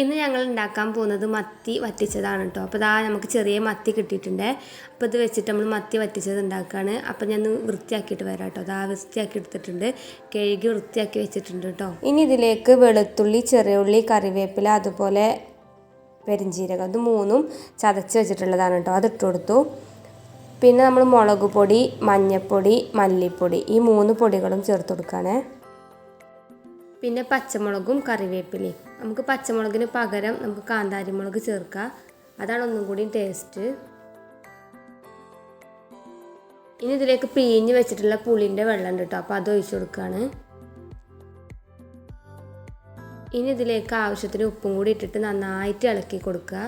ഇന്ന് ഞങ്ങൾ ഉണ്ടാക്കാൻ പോകുന്നത് മത്തി വറ്റിച്ചതാണ് കേട്ടോ അപ്പോൾ ഇതാ നമുക്ക് ചെറിയ മത്തി കിട്ടിയിട്ടുണ്ട്. അപ്പോൾ ഇത് വെച്ചിട്ട് നമ്മൾ മത്തി വറ്റിച്ചത് ഉണ്ടാക്കുകയാണ് അപ്പോൾ ഞാൻ വൃത്തിയാക്കിയിട്ട് വരാം കേട്ടോ അതാ വൃത്തിയാക്കി എടുത്തിട്ടുണ്ട്. കഴുകി വൃത്തിയാക്കി വെച്ചിട്ടുണ്ട് കേട്ടോ ഇനി ഇതിലേക്ക് വെളുത്തുള്ളി ചെറിയ ഉള്ളി കറിവേപ്പില അതുപോലെ പെരിഞ്ചീരകം ഇത് മൂന്നും ചതച്ച് വെച്ചിട്ടുള്ളതാണ് കേട്ടോ അത് ഇട്ട് കൊടുത്തു. പിന്നെ നമ്മൾ മുളക് പൊടി മഞ്ഞൾപ്പൊടി മല്ലിപ്പൊടി ഈ മൂന്ന് പൊടികളും ചേർത്ത് കൊടുക്കുകയാണേ പിന്നെ പച്ചമുളകും കറിവേപ്പിലയും. നമുക്ക് പച്ചമുളകിന് പകരം നമുക്ക് കാന്താരിമുളക് ചേർക്കാം. അതാണ് ഒന്നും കൂടി ടേസ്റ്റ് ഇനി ഇതിലേക്ക് പിഴിഞ്ഞ് വെച്ചിട്ടുള്ള പുളിന്റെ വെള്ളം ഉണ്ട് കേട്ടോ അപ്പോൾ അത് ഒഴിച്ചു കൊടുക്കുകയാണ് ഇനി ഇതിലേക്ക് ആവശ്യത്തിന് ഉപ്പും കൂടി ഇട്ടിട്ട് നന്നായിട്ട് ഇളക്കി കൊടുക്കുക.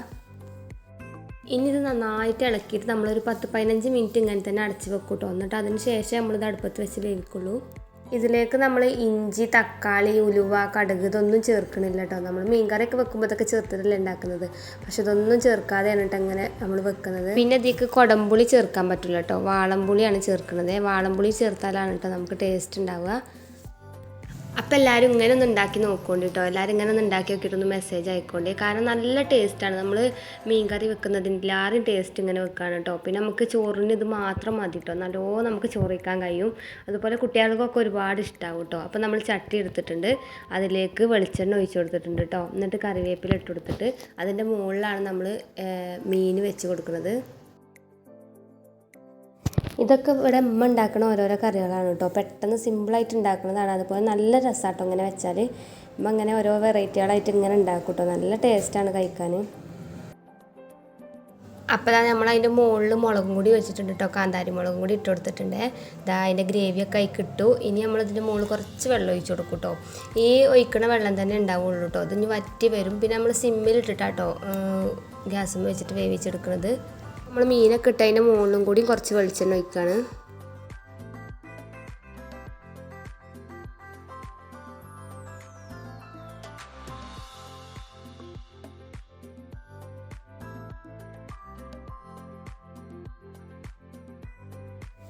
ഇനി ഇത് നന്നായിട്ട് ഇളക്കിയിട്ട് നമ്മളൊരു പത്ത് പതിനഞ്ച് മിനിറ്റ് ഇങ്ങനെ തന്നെ അടച്ച് വെക്കും കേട്ടോ എന്നിട്ട് അതിന് ശേഷം നമ്മളിത് അടുപ്പത്ത് വെച്ച് വേവിക്കുള്ളൂ. ഇതിലേക്ക് നമ്മൾ ഇഞ്ചി തക്കാളി ഉലുവ കടുക് ഇതൊന്നും ചേർക്കണില്ല കേട്ടോ നമ്മൾ മീൻകറിയൊക്കെ വെക്കുമ്പോൾ ഇതൊക്കെ ചേർത്തിട്ടല്ലേ ഉണ്ടാക്കുന്നത് പക്ഷെ ഇതൊന്നും ചേർക്കാതെയാണ് കേട്ടോ അങ്ങനെ നമ്മൾ വെക്കുന്നത്. പിന്നെ ഇതിലേക്ക് കൊടംപുളി ചേർക്കാൻ പറ്റില്ല കേട്ടോ വാളംപുളിയാണ് ചേർക്കുന്നത് വാളംപുളി ചേർത്താലാണ് കേട്ടോ നമുക്ക് ടേസ്റ്റ് ഉണ്ടാവുക അപ്പോൾ എല്ലാവരും ഇങ്ങനെ ഒന്ന് ഉണ്ടാക്കി നോക്കോണ്ട് കേട്ടോ എല്ലാവരും ഇങ്ങനെ ഒന്ന് ഉണ്ടാക്കി നോക്കിയിട്ടൊന്ന് മെസ്സേജ് ആയിക്കോണ്ടേ കാരണം നല്ല ടേസ്റ്റാണ് നമ്മൾ മീൻ കറി വെക്കുന്നതിന് എല്ലാവരും ടേസ്റ്റ് ഇങ്ങനെ വെക്കാണ് കേട്ടോ പിന്നെ നമുക്ക് ചോറിന് ഇത് മാത്രം മതി കേട്ടോ നല്ലോ നമുക്ക് ചോറിക്കാൻ കഴിയും. അതുപോലെ കുട്ടികൾക്കൊക്കെ ഒരുപാട് ഇഷ്ടമാവും കേട്ടോ അപ്പോൾ നമ്മൾ ചട്ടി എടുത്തിട്ടുണ്ട്. അതിലേക്ക് വെളിച്ചെണ്ണ ഒഴിച്ചു കൊടുത്തിട്ടുണ്ട് കേട്ടോ എന്നിട്ട് കറിവേപ്പില ഇട്ട് കൊടുത്തിട്ട് അതിന്റെ മുകളിലാണ് നമ്മൾ മീൻ വെച്ച് കൊടുക്കുന്നത്. ഇതൊക്കെ ഇവിടെ അമ്മ ഉണ്ടാക്കുന്ന ഓരോരോ കറികളാണ് കേട്ടോ. പെട്ടെന്ന് സിമ്പിളായിട്ട് ഉണ്ടാക്കുന്നതാണ്. അതുപോലെ നല്ല രസമാട്ടോ ഇങ്ങനെ വെച്ചാൽ അമ്മ അങ്ങനെ ഓരോ വെറൈറ്റികളായിട്ട് ഇങ്ങനെ ഉണ്ടാക്കും കേട്ടോ. നല്ല ടേസ്റ്റാണ് കഴിക്കാൻ അപ്പോൾ ഇതാ നമ്മൾ അതിന്റെ മുകളിൽ മുളകും കൂടി വെച്ചിട്ടുണ്ട് കേട്ടോ. കാന്താരി മുളകും കൂടി ഇട്ട് കൊടുത്തിട്ടുണ്ട്. ഇതാ അതിന്റെ ഗ്രേവിയൊക്കെ ആയി കിട്ടു. ഇനി നമ്മൾ ഇതിന്റെ മുകളിൽ കുറച്ച് വെള്ളം ഒഴിച്ച് കൊടുക്കും കേട്ടോ. ഈ ഒഴിക്കണ വെള്ളം തന്നെ ഉണ്ടാവുള്ളൂ കേട്ടോ. അതിന് വറ്റി വരും. പിന്നെ നമ്മൾ സിമ്മിൽ ഇട്ടിട്ടാട്ടോ ഗ്യാസും വെച്ചിട്ട് വേവിച്ചെടുക്കുന്നത് നമ്മൾ മീനൊക്കെ ഇട്ട് അതിന്റെ മുകളിലും കൂടി കുറച്ച് വെളിച്ചെണ്ണ ഒഴിക്കുകയാണ്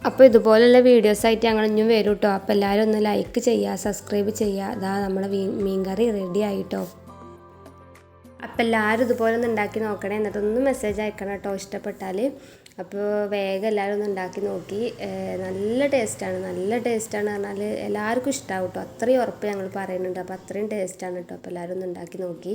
അപ്പോൾ ഇതുപോലുള്ള വീഡിയോസായിട്ട് ഞങ്ങൾ ഇനിയും വരും കേട്ടോ അപ്പോൾ എല്ലാവരും ഒന്ന് ലൈക്ക് ചെയ്യുക സബ്സ്ക്രൈബ് ചെയ്യുക. അതാ നമ്മുടെ മീൻ കറി റെഡി ആയിട്ടോ. അപ്പോൾ എല്ലാവരും ഇതുപോലെ ഒന്ന് ഉണ്ടാക്കി നോക്കണേ. എന്നിട്ടൊന്ന് മെസ്സേജ് അയക്കണം കേട്ടോ ഇഷ്ടപ്പെട്ടാൽ അപ്പോൾ വേഗം എല്ലാവരും ഒന്ന് ഉണ്ടാക്കി നോക്കി. നല്ല ടേസ്റ്റാണ് നല്ല ടേസ്റ്റാണ് പറഞ്ഞാൽ എല്ലാവർക്കും ഇഷ്ടമാവും കേട്ടോ. അത്രയും ഉറപ്പ് ഞങ്ങൾ പറയുന്നുണ്ട്. അപ്പോൾ അത്രയും ടേസ്റ്റാണ് കേട്ടോ. അപ്പോൾ എല്ലാവരും ഒന്ന് ഉണ്ടാക്കി നോക്കി.